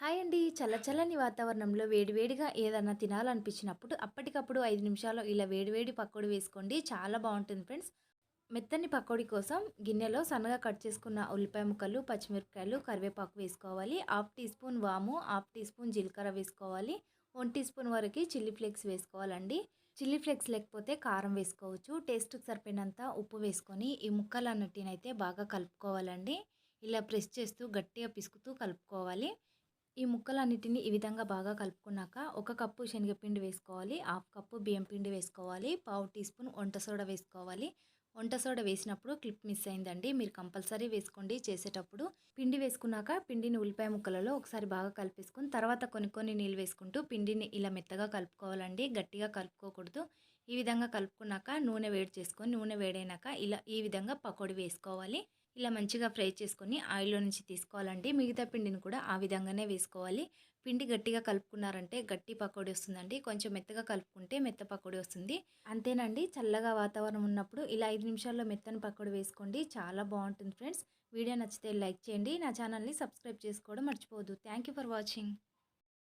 Hi అండి. చల్లచల్లని వాతావరణంలో వేడివేడిగా ఏదన్నా తినాలనిపించినప్పుడు అప్పటికప్పుడు ఐదు నిమిషాలు ఇలా వేడివేడి పకోడీ వేసుకోండి. చాలా బాగుంటుంది ఫ్రెండ్స్. మెత్తని పకోడీ కోసం గిన్నెలో సన్నగా కట్ చేసుకున్న ఉల్లిపాయ ముక్కలు పచ్చిమిరపకాయలు కరివేపాకు వేసుకోవాలి. హాఫ్ టీ స్పూన్ వాము హాఫ్ టీ స్పూన్ జీలకర్ర వేసుకోవాలి. వన్ టీ స్పూన్ వరకు చిల్లీ ఫ్లేక్స్ వేసుకోవాలండి. చిల్లీ ఫ్లేక్స్ లేకపోతే కారం వేసుకోవచ్చు. టేస్ట్కి సరిపోయినంత ఉప్పు వేసుకొని ఈ ముక్కలు అన్నట్టునైతే బాగా కలుపుకోవాలండి. ఇలా ప్రెస్ చేస్తూ గట్టిగా పిసుకుతూ కలుపుకోవాలి. ఈ ముక్కలన్నిటిని ఈ విధంగా బాగా కలుపుకున్నాక ఒక కప్పు శనగపిండి వేసుకోవాలి హాఫ్ కప్పు బియ్యం పిండి వేసుకోవాలి పావు టీ స్పూన్ వంట సోడా వేసుకోవాలి. వంట సోడా వేసినప్పుడు క్లిప్ మిస్ అయిందండి. మీరు కంపల్సరీ వేసుకోండి. చేసేటప్పుడు పిండి వేసుకున్నాక పిండిని ఉల్లిపాయ ముక్కలలో ఒకసారి బాగా కలిపేసుకుని తర్వాత కొన్ని కొన్ని నీళ్ళు వేసుకుంటూ పిండిని ఇలా మెత్తగా కలుపుకోవాలండి. గట్టిగా కలుపుకోకూడదు. ఈ విధంగా కలుపుకున్నాక నూనె వేడి చేసుకొని నూనె వేడైనాక ఇలా ఈ విధంగా పకోడీ వేసుకోవాలి. ఇలా మంచిగా ఫ్రై చేసుకొని ఆయిల్లో నుంచి తీసుకోవాలండి. మిగతా పిండిని కూడా ఆ విధంగానే వేసుకోవాలి. పిండి గట్టిగా కలుపుకున్నారంటే గట్టి పకోడీ వస్తుందండి. కొంచెం మెత్తగా కలుపుకుంటే మెత్త పకోడీ వస్తుంది. అంతేనండి చల్లగా వాతావరణం ఉన్నప్పుడు ఇలా ఐదు నిమిషాల్లో మెత్తని పకోడీ వేసుకోండి. చాలా బాగుంటుంది ఫ్రెండ్స్. వీడియో నచ్చితే లైక్ చేయండి. నా ఛానల్ని సబ్స్క్రైబ్ చేసుకోవడం మర్చిపోవద్దు. Thank for watching.